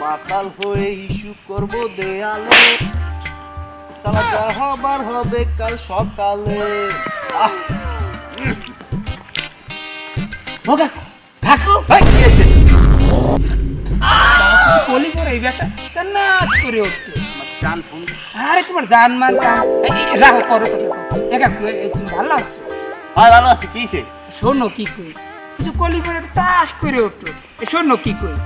মাতাল হয়ে ইস্যু করব দেয়ালে। হবার হবে কাল সকালে। আরে তোমার জান মান রাখো করো ভালো আছো? ভালো আছে। কি শোনো কি কই? কিছু কলি করে তাস করে ওঠো শোনো কি কই?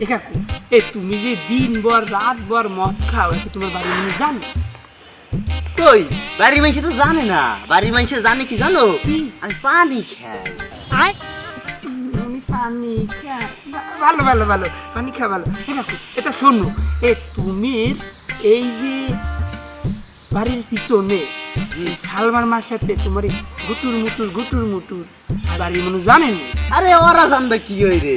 এ কাকু এ তুমি যে দিন ভর রাত ভর মদ খাও এটা তোমার বাড়ি মানুষ জানে। কই? বাড়ির মানুষ তো জানে না। বাড়ির মানুষ জানে কি জানো? আমি পানি খাই। আমি পানি খা ভালো ভালো ভালো। পানি খা ভালো। ঠিক আছে এটা শোনো। এ তুমি এই যে বাড়ির পিছনে এই সালমান মার সাথে তোমার গুটুর মুটুর গুটুর মুটুর বাড়ির মানুষ জানেন আরে ওরা জানবে কি হই রে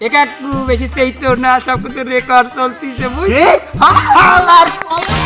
একা একটু বেশি চাইতো না সব কিছু রেকর্ড চলতিছে বুঝ এ? হালার পলা!